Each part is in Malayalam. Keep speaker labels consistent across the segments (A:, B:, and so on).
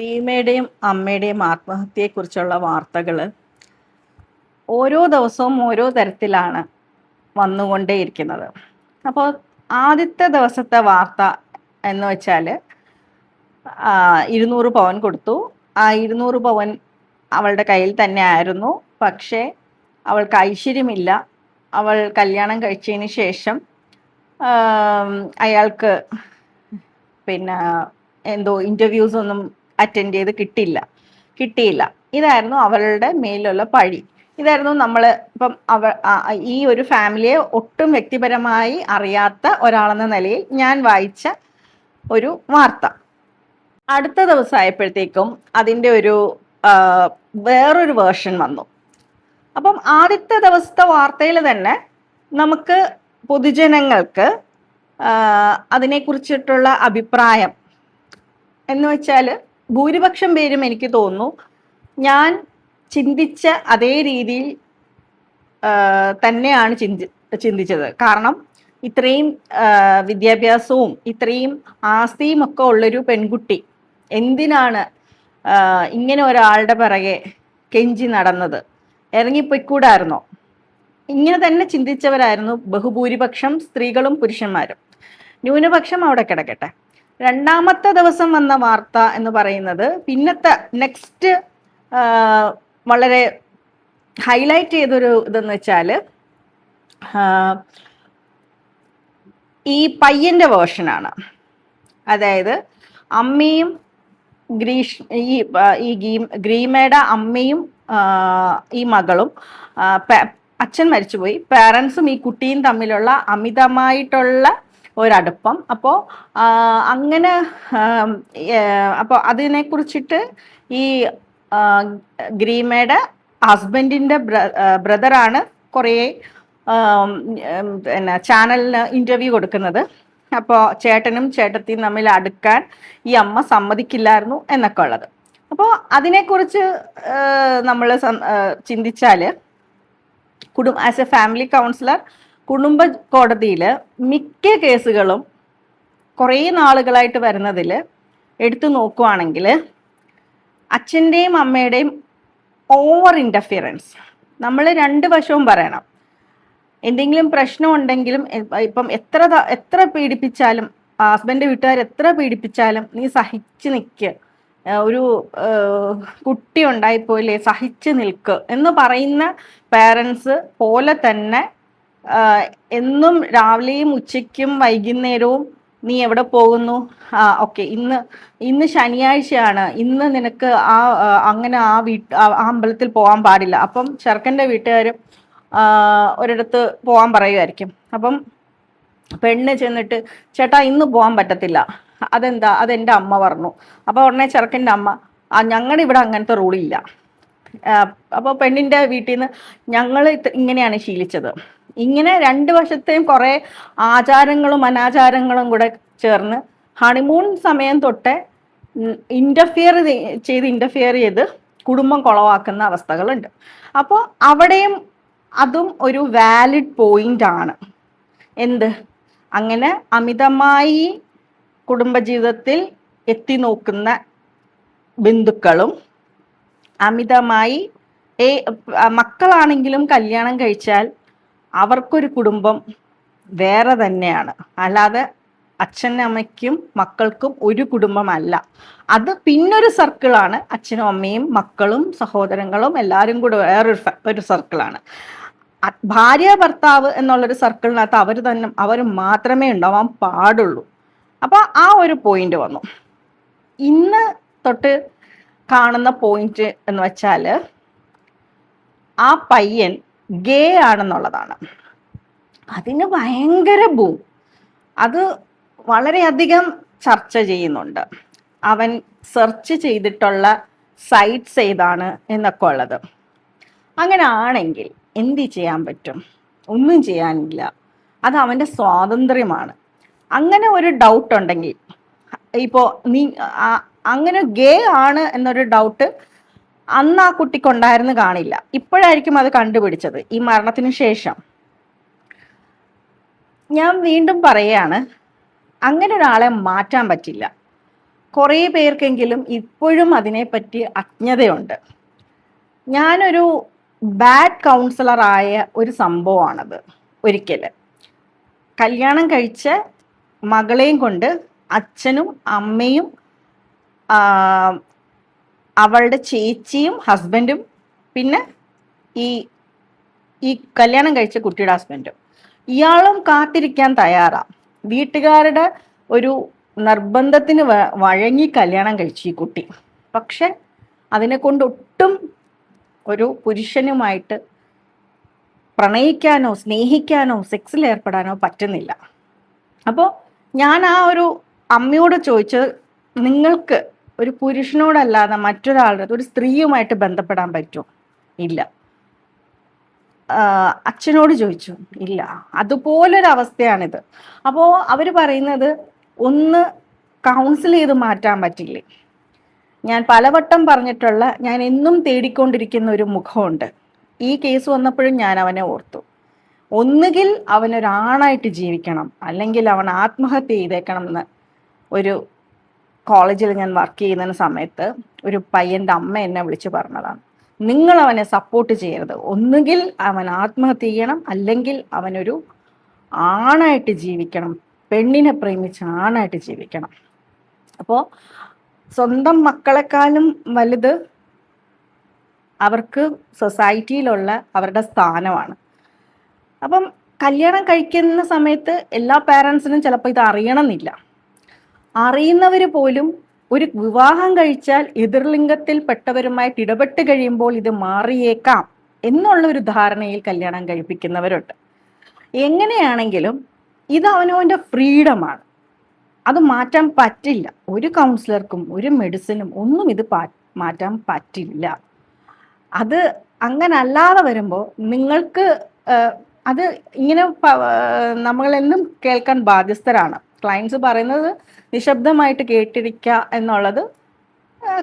A: രീമയുടെയും അമ്മയുടെയും ആത്മഹത്യയെക്കുറിച്ചുള്ള വാർത്തകൾ ഓരോ ദിവസവും ഓരോ തരത്തിലാണ് വന്നുകൊണ്ടേയിരിക്കുന്നത്. അപ്പോൾ ആദ്യത്തെ ദിവസത്തെ വാർത്ത എന്ന് വെച്ചാൽ ഇരുന്നൂറ് പവൻ കൊടുത്തു. ആ ഇരുന്നൂറ് പവൻ അവളുടെ കയ്യിൽ തന്നെ ആയിരുന്നു പക്ഷേ അവൾക്ക് ഐശ്വര്യമില്ല. അവൾ കല്യാണം കഴിച്ചതിന് ശേഷം അയാൾക്ക് പിന്നെ എന്തോ ഇന്റർവ്യൂസ് ഒന്നും അറ്റൻഡ് ചെയ്ത് കിട്ടില്ല കിട്ടിയില്ല. ഇതായിരുന്നു അവളുടെ മേലുള്ള പഴി. ഇതായിരുന്നു നമ്മൾ ഇപ്പം അവ ഈ ഒരു ഫാമിലിയെ ഒട്ടും വ്യക്തിപരമായി അറിയാത്ത ഒരാളെന്ന നിലയിൽ ഞാൻ വായിച്ച ഒരു വാർത്ത. അടുത്ത ദിവസം ആയപ്പോഴത്തേക്കും അതിന്റെ ഒരു വേറൊരു വേർഷൻ വന്നു. അപ്പം ആദ്യത്തെ ദിവസത്തെ വാർത്തയിൽ തന്നെ നമുക്ക് പൊതുജനങ്ങൾക്ക് അതിനെക്കുറിച്ചിട്ടുള്ള അഭിപ്രായം എന്ന് വെച്ചാൽ ഭൂരിപക്ഷം പേരും എനിക്ക് തോന്നുന്നു. ഞാൻ ചിന്തിച്ച അതേ രീതിയിൽ തന്നെയാണ് ചിന്തി ചിന്തിച്ചത്. കാരണം ഇത്രയും വിദ്യാഭ്യാസവും ഇത്രയും ആസ്തിയും ഒക്കെ ഉള്ളൊരു പെൺകുട്ടി എന്തിനാണ് ഇങ്ങനെ ഒരാളുടെ പിറകെ കെഞ്ചി നടന്നത്? ഇറങ്ങിപ്പോയിക്കൂടായിരുന്നോ? ഇങ്ങനെ തന്നെ ചിന്തിച്ചവരായിരുന്നു ബഹുഭൂരിപക്ഷം സ്ത്രീകളും പുരുഷന്മാരും. ന്യൂനപക്ഷം അവിടെ കിടക്കട്ടെ. രണ്ടാമത്തെ ദിവസം വന്ന വാർത്ത എന്ന് പറയുന്നത് പിന്നത്തെ നെക്സ്റ്റ് വളരെ ഹൈലൈറ്റ് ചെയ്തൊരു ഇതെന്ന് വെച്ചാൽ ഈ പയ്യന്റെ വേർഷനാണ് അതായത് അമ്മയും ഗ്രീഷ് ഈ ഈ ഗ്രീമയുടെ അമ്മയും ഈ മകളും അച്ഛൻ മരിച്ചുപോയി. പാരൻസും ഈ കുട്ടിയും തമ്മിലുള്ള അമിതമായിട്ടുള്ള ഒരടുപ്പം. അപ്പോൾ അങ്ങനെ അപ്പോൾ അതിനെക്കുറിച്ചിട്ട് ഈ ആ, ഗ്രീമയുടെ ഹസ്ബൻഡിന്റെ ബ്രദറാണ് കുറേ പിന്നെ ചാനലിന് ഇന്റർവ്യൂ കൊടുക്കുന്നത്. അപ്പോൾ ചേട്ടനും ചേട്ടത്തിയും തമ്മിൽ അടുക്കാൻ ഈ അമ്മ സമ്മതിക്കില്ലായിരുന്നു എന്നൊക്കെ ഉള്ളത്. അപ്പോൾ അതിനെക്കുറിച്ച് നമ്മൾ ചിന്തിച്ചാൽ കുടുംബ ആസ് എ ഫാമിലി കൗൺസിലർ കുടുംബ കോടതിയിൽ മിക്ക കേസുകളും കുറേ നാളുകളായിട്ട് വരുന്നതിൽ എടുത്തു നോക്കുവാണെങ്കിൽ അച്ഛന്റെയും അമ്മയുടെയും ഓവർ ഇന്റർഫിയറൻസ് നമ്മൾ രണ്ട് വശവും പറയണം. എന്തെങ്കിലും പ്രശ്നം ഉണ്ടെങ്കിലും ഇപ്പ- എത്ര എത്ര പീഡിപ്പിച്ചാലും ഹസ്ബൻഡ് വീട്ടുകാർ എത്ര പീഡിപ്പിച്ചാലും നീ സഹിച്ചു നിൽക്ക് ഒരു കുട്ടി ഉണ്ടായിപ്പോയില്ലേ സഹിച്ചു നിൽക്ക് എന്ന് പറയുന്ന പേരൻസ് പോലെ തന്നെ എന്നും രാവിലെയും ഉച്ചയ്ക്കും വൈകുന്നേരവും നീ എവിടെ പോകുന്നു? ആ ഓക്കെ ഇന്ന് ഇന്ന് ശനിയാഴ്ചയാണ്. ഇന്ന് നിനക്ക് ആ അങ്ങനെ ആ വീട്ട് ആ അമ്പലത്തിൽ പോകാൻ പാടില്ല. അപ്പം ചെറുക്കന്റെ വീട്ടുകാർ ഒരിടത്ത് പോകാൻ പറയുമായിരിക്കും അപ്പം പെണ്ണ് ചെന്നിട്ട് ചേട്ടാ ഇന്ന് പോകാൻ പറ്റത്തില്ല. അതെന്താ? അതെന്റെ അമ്മ പറഞ്ഞു. അപ്പോൾ ഉടനെ ചെറുക്കന്റെ അമ്മ ആ ഞങ്ങളുടെ ഇവിടെ അങ്ങനത്തെ റൂളില്ല. അപ്പോൾ പെണ്ണിന്റെ വീട്ടിൽ നിന്ന് ഞങ്ങൾ ഇങ്ങനെയാണ് ശീലിച്ചത്. ഇങ്ങനെ രണ്ട് വശത്തെയും കുറേ ആചാരങ്ങളും അനാചാരങ്ങളും കൂടെ ചേർന്ന് ഹണിമൂൺ സമയം തൊട്ട് ഇന്റർഫിയർ ചെയ്ത് ഇന്റർഫിയർ ചെയ്ത് കുടുംബം കുളവാക്കുന്ന അവസ്ഥകളുണ്ട്. അപ്പോൾ അവിടെയും അതും ഒരു വാലിഡ് പോയിന്റ് ആണ്. എന്ത്? അങ്ങനെ അമിതമായി കുടുംബജീവിതത്തിൽ എത്തി നോക്കുന്ന ബന്ധുക്കളും അമിതമായി മക്കളാണെങ്കിലും കല്യാണം കഴിച്ചാൽ അവർക്കൊരു കുടുംബം വേറെ തന്നെയാണ്. അല്ലാതെ അച്ഛനും അമ്മയ്ക്കും മക്കൾക്കും ഒരു കുടുംബമല്ല. അത് പിന്നൊരു സർക്കിളാണ് അച്ഛനും അമ്മയും മക്കളും സഹോദരങ്ങളും എല്ലാവരും കൂടെ വേറൊരു ഒരു സർക്കിളാണ് ഭാര്യ ഭർത്താവ് എന്നുള്ളൊരു സർക്കിളിനകത്ത് അവർ തന്നെ അവർ മാത്രമേ ഉണ്ടാവാൻ പാടുള്ളൂ. അപ്പോൾ ആ ഒരു പോയിന്റ് വന്നു. ഇന്ന് തൊട്ട് കാണുന്ന പോയിന്റ് എന്ന് വെച്ചാൽ ആ പയ്യൻ ഗേ ആണെന്നുള്ളതാണ്. അതിന് ഭയങ്കര ബൂം അത് വളരെയധികം ചർച്ച ചെയ്യുന്നുണ്ട്. അവൻ സെർച്ച് ചെയ്തിട്ടുള്ള സൈറ്റ്സ് ഏതാണ് എന്നൊക്കെ ഉള്ളത്. അങ്ങനെ ആണെങ്കിൽ എന്ത് ചെയ്യാൻ പറ്റും? ഒന്നും ചെയ്യാനില്ല. അത് അവന്റെ സ്വാതന്ത്ര്യമാണ്. അങ്ങനെ ഒരു ഡൗട്ട് ഉണ്ടെങ്കിൽ ഇപ്പോൾ നീ അങ്ങനെ ഗേ ആണ് എന്നൊരു ഡൗട്ട് അന്ന് ആ കുട്ടിക്കുണ്ടായിരുന്നു കാണില്ല. ഇപ്പോഴായിരിക്കും അത് കണ്ടുപിടിച്ചത്. ഈ മരണത്തിന് ശേഷം. ഞാൻ വീണ്ടും പറയുകയാണ് അങ്ങനെ ഒരാളെ മാറ്റാൻ പറ്റില്ല. കുറേ പേർക്കെങ്കിലും ഇപ്പോഴും അതിനെപ്പറ്റി അജ്ഞതയുണ്ട്. ഞാനൊരു ബാഡ് കൗൺസിലറായ ഒരു സംഭവമാണത് ഒരിക്കൽ കല്യാണം കഴിച്ച മകളെയും കൊണ്ട് അച്ഛനും അമ്മയും അവളുടെ ചേച്ചിയും ഹസ്ബൻഡും പിന്നെ ഈ ഈ കല്യാണം കഴിച്ച കുട്ടിയുടെ ഹസ്ബൻഡും ഇയാളും കാത്തിരിക്കാൻ തയ്യാറാ. വീട്ടുകാരുടെ ഒരു നിർബന്ധത്തിന് വഴങ്ങി കല്യാണം കഴിച്ചു ഈ കുട്ടി. പക്ഷെ അതിനെ കൊണ്ട് ഒട്ടും ഒരു പുരുഷനുമായിട്ട് പ്രണയിക്കാനോ സ്നേഹിക്കാനോ സെക്സിൽ ഏർപ്പെടാനോ പറ്റുന്നില്ല. അപ്പോൾ ഞാൻ ആ ഒരു അമ്മയോട് ചോദിച്ചത് നിങ്ങൾക്ക് ഒരു പുരുഷനോടല്ലാതെ മറ്റൊരാളുടെ ഒരു സ്ത്രീയുമായിട്ട് ബന്ധപ്പെടാൻ പറ്റുമോ? ഇല്ല. അച്ഛനോട് ചോദിച്ചു. ഇല്ല. അതുപോലൊരു അവസ്ഥയാണിത് അപ്പോൾ അവർ പറയുന്നത് ഒന്ന് കൗൺസിൽ ചെയ്ത് മാറ്റാൻ പറ്റില്ലേ? ഞാൻ പലവട്ടം പറഞ്ഞിട്ടുള്ള ഞാൻ എന്നും തേടിക്കൊണ്ടിരിക്കുന്ന ഒരു മുഖമുണ്ട്. ഈ കേസ് വന്നപ്പോഴും ഞാൻ അവനെ ഓർത്തു. ഒന്നുകിൽ അവനൊരാണായിട്ട് ജീവിക്കണം അല്ലെങ്കിൽ അവൻ ആത്മഹത്യ ചെയ്തേക്കണം എന്ന് ഒരു കോളേജിൽ ഞാൻ വർക്ക് ചെയ്യുന്ന സമയത്ത് ഒരു പയ്യന്റെ അമ്മ എന്നെ വിളിച്ചു പറഞ്ഞതാണ്. നിങ്ങൾ അവനെ സപ്പോർട്ട് ചെയ്യരുത്. ഒന്നുകിൽ അവൻ ആത്മഹത്യ ചെയ്യണം അല്ലെങ്കിൽ അവനൊരു ആണായിട്ട് ജീവിക്കണം പെണ്ണിനെ പ്രേമിച്ച് ആണായിട്ട് ജീവിക്കണം. അപ്പോൾ സ്വന്തം മക്കളെക്കാളും വലുത് അവർക്ക് സൊസൈറ്റിയിലുള്ള അവരുടെ സ്ഥാനമാണ്. അപ്പം കല്യാണം കഴിക്കുന്ന സമയത്ത് എല്ലാ പാരൻസിനും ചിലപ്പോൾ ഇത് അറിയണമെന്നില്ല. അറിയുന്നവർ പോലും ഒരു വിവാഹം കഴിച്ചാൽ എതിർലിംഗത്തിൽപ്പെട്ടവരുമായിട്ട് ഇടപെട്ട് കഴിയുമ്പോൾ ഇത് മാറിയേക്കാം എന്നുള്ള ഒരു ധാരണയിൽ കല്യാണം കഴിപ്പിക്കുന്നവരുണ്ട്. എങ്ങനെയാണെങ്കിലും ഇത് അവനവന്റെ ഫ്രീഡമാണ്. അത് മാറ്റാൻ പറ്റില്ല. ഒരു കൗൺസിലർക്കും ഒരു മെഡിസിനും ഒന്നും ഇത് മാറ്റാൻ പറ്റില്ല. അത് അങ്ങനെ അല്ലാതെ വരുമ്പോൾ നിങ്ങൾക്ക് അത് ഇങ്ങനെ നമ്മളെന്നും കേൾക്കാൻ ബാധ്യസ്ഥരാണ്. ക്ലയൻസ് പറയുന്നത് നിശബ്ദമായിട്ട് കേട്ടിരിക്കുക എന്നുള്ളത്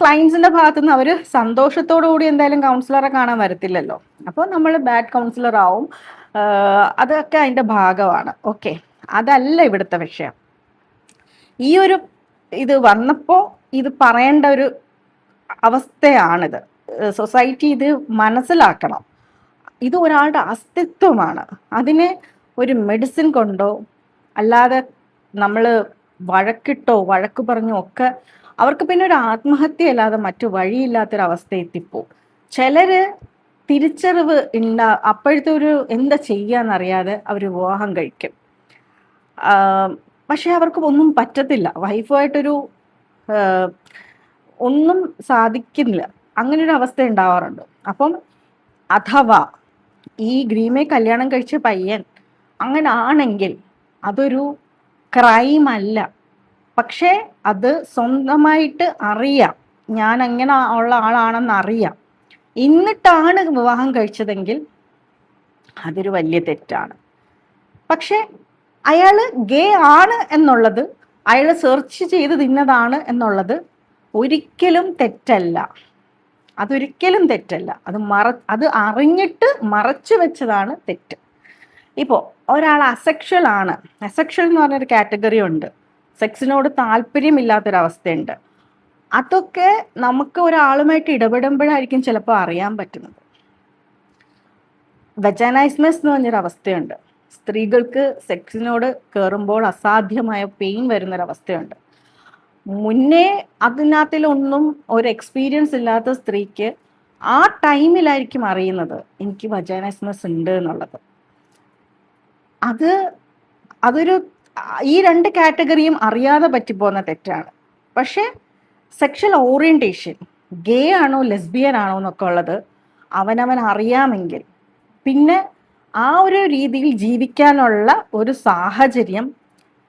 A: ക്ലയൻസിന്റെ ഭാഗത്തു നിന്ന് അവർ സന്തോഷത്തോടു കൂടി എന്തായാലും കൗൺസിലറെ കാണാൻ വരത്തില്ലല്ലോ. അപ്പോൾ നമ്മൾ ബാഡ് കൗൺസിലർ ആവും. അതൊക്കെ അതിന്റെ ഭാഗമാണ്. ഓക്കെ അതല്ല ഇവിടുത്തെ വിഷയം. ഈ ഒരു ഇത് വന്നപ്പോൾ ഇത് പറയേണ്ട ഒരു അവസ്ഥയാണിത്. സൊസൈറ്റി ഇത് മനസ്സിലാക്കണം. ഇത് ഒരാളുടെ അസ്തിത്വമാണ്. അതിനെ ഒരു മെഡിസിൻ കൊണ്ടോ അല്ലാതെ നമ്മൾ വഴക്കിട്ടോ വഴക്ക് പറഞ്ഞോ ഒക്കെ അവർക്ക് പിന്നെ ഒരു ആത്മഹത്യയല്ലാതെ മറ്റു വഴിയില്ലാത്തൊരവസ്ഥ എത്തിപ്പോ. ചിലര് തിരിച്ചറിവ് ഉണ്ടാ അപ്പോഴത്തെ ഒരു എന്താ ചെയ്യാന്നറിയാതെ അവർ വിവാഹം കഴിക്കും. പക്ഷെ അവർക്ക് ഒന്നും പറ്റത്തില്ല. വൈഫുമായിട്ടൊരു ഒന്നും സാധിക്കുന്നില്ല. അങ്ങനെ ഒരു അവസ്ഥ ഉണ്ടാവാറുണ്ട് അപ്പം അഥവാ ഈ ഗ്രീമെ കല്യാണം കഴിച്ച പയ്യൻ അങ്ങനെ ആണെങ്കിൽ അതൊരു ക്രൈം അല്ല പക്ഷേ അത് സ്വന്തമായിട്ട് അറിയാം. ഞാൻ അങ്ങനെ ഉള്ള ആളാണെന്ന് അറിയാം. എന്നിട്ടാണ് വിവാഹം കഴിച്ചതെങ്കിൽ അതൊരു വലിയ തെറ്റാണ്. പക്ഷേ അയാൾ ഗേ ആണ് എന്നുള്ളത് അയാൾ സെർച്ച് ചെയ്ത് തിന്നതാണ് എന്നുള്ളത് ഒരിക്കലും തെറ്റല്ല. അതൊരിക്കലും തെറ്റല്ല. അത് മറ അത് അറിഞ്ഞിട്ട് മറച്ചു വെച്ചതാണ് തെറ്റ്. ഇപ്പോൾ ഒരാൾ അസെക്ഷൽ ആണ്. അസെക്ഷൽ എന്ന് പറഞ്ഞൊരു കാറ്റഗറി ഉണ്ട്. സെക്സിനോട് താല്പര്യമില്ലാത്തൊരവസ്ഥയുണ്ട്. അതൊക്കെ നമുക്ക് ഒരാളുമായിട്ട് ഇടപെടുമ്പോഴായിരിക്കും ചിലപ്പോൾ അറിയാൻ പറ്റുന്നത്. വെജനൈസ്മെസ് എന്ന് പറഞ്ഞൊരു അവസ്ഥയുണ്ട് സ്ത്രീകൾക്ക് സെക്സിനോട് കയറുമ്പോൾ അസാധ്യമായ പെയിൻ വരുന്നൊരവസ്ഥയുണ്ട്. മുന്നേ അതിനകത്തിലൊന്നും ഒരു എക്സ്പീരിയൻസ് ഇല്ലാത്ത സ്ത്രീക്ക് ആ ടൈമിലായിരിക്കും അറിയുന്നത് എനിക്ക് വജാനസ്മസ് ഉണ്ട് എന്നുള്ളത്. അത് അതൊരു ഈ രണ്ട് കാറ്റഗറിയും അറിയാതെ പറ്റിപ്പോകുന്ന തെറ്റാണ്. പക്ഷേ സെക്ഷൽ ഓറിയന്റേഷൻ ഗേ ആണോ ലെസ്ബിയൻ ആണോ എന്നൊക്കെ ഉള്ളത് അവനവൻ അറിയാമെങ്കിൽ പിന്നെ ആ ഒരു രീതിയിൽ ജീവിക്കാനുള്ള ഒരു സാഹചര്യം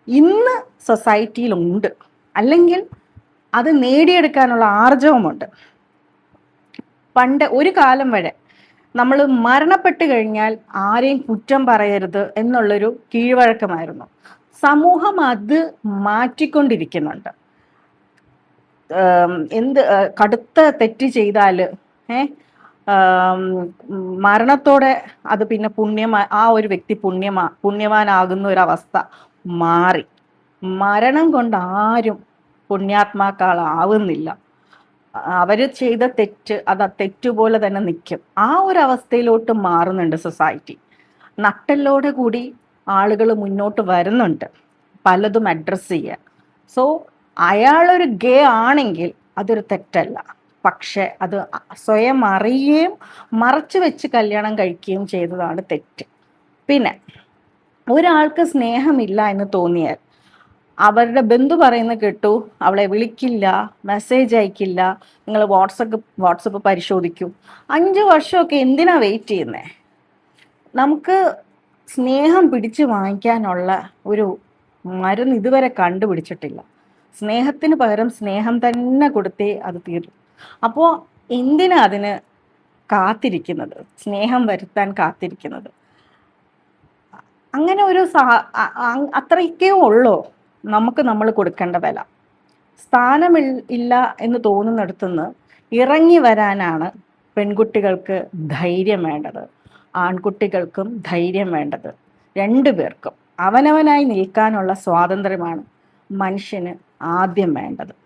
A: ഇന്ന് സൊസൈറ്റിയിലുണ്ട് അല്ലെങ്കിൽ അത് നേടിയെടുക്കാനുള്ള ആർജവമുണ്ട്. പണ്ട് ഒരു കാലം വരെ നമ്മൾ മരണപ്പെട്ട് കഴിഞ്ഞാൽ ആരെയും കുറ്റം പറയരുത് എന്നുള്ളൊരു കീഴ്വഴക്കമായിരുന്നു. സമൂഹം അത് മാറ്റിക്കൊണ്ടിരിക്കുന്നുണ്ട്. എന്ത് കടുത്ത തെറ്റ് ചെയ്താൽ ഏ മരണത്തോടെ അത് പിന്നെ പുണ്യമാ ആ ഒരു വ്യക്തി പുണ്യമാ പുണ്യവാനാകുന്ന ഒരു അവസ്ഥ മാറി. മരണം കൊണ്ട് ആരും പുണ്യാത്മാക്കളാവുന്നില്ല. അവർ ചെയ്ത തെറ്റ് അത് തെറ്റുപോലെ തന്നെ നിൽക്കും ആ ഒരു അവസ്ഥയിലോട്ട് മാറുന്നുണ്ട് സൊസൈറ്റി. നട്ടലോടെ കൂടി ആളുകൾ മുന്നോട്ട് വരുന്നുണ്ട് പലതും അഡ്രസ്സ് ചെയ്യാൻ. സോ അയാളൊരു ഗേ ആണെങ്കിൽ അതൊരു തെറ്റല്ല. പക്ഷെ അത് സ്വയം അറിയുകയും മറച്ചു വെച്ച് കല്യാണം കഴിക്കുകയും ചെയ്തതാണ് തെറ്റ്. പിന്നെ ഒരാൾക്ക് സ്നേഹമില്ല എന്ന് തോന്നിയാൽ അവരുടെ ബന്ധു പറയുന്ന കേട്ടു. അവളെ വിളിക്കില്ല മെസ്സേജ് അയക്കില്ല. നിങ്ങൾ വാട്സപ്പ് വാട്സപ്പ് പരിശോധിക്കൂ. അഞ്ച് വർഷമൊക്കെ എന്തിനാ വെയിറ്റ് ചെയ്യുന്നേ? നമുക്ക് സ്നേഹം പിടിച്ചു വാങ്ങിക്കാനുള്ള ഒരു മരുന്ന് ഇതുവരെ കണ്ടുപിടിച്ചിട്ടില്ല. സ്നേഹത്തിന് പകരം സ്നേഹം തന്നെ കൊടുത്തേ അത് തീരും. അപ്പോൾ എന്തിനാ അതിന് കാത്തിരിക്കുന്നത്? സ്നേഹം വരുത്താൻ കാത്തിരിക്കുന്നത്? അങ്ങനെ ഒരു സാ അത്രയ്ക്കേ ഉള്ളൂ. നമുക്ക് നമ്മൾ കൊടുക്കേണ്ട വില. സ്ഥാനം ഇല്ല എന്ന് തോന്നുന്നിടത്തുനിന്ന് ഇറങ്ങി വരാനാണ് പെൺകുട്ടികൾക്ക് ധൈര്യം വേണ്ടത്. ആൺകുട്ടികൾക്കും ധൈര്യം വേണ്ടത്. രണ്ടു പേർക്കും. അവനവനായി നിൽക്കാനുള്ള സ്വാതന്ത്ര്യമാണ് മനുഷ്യന് ആദ്യം വേണ്ടത്.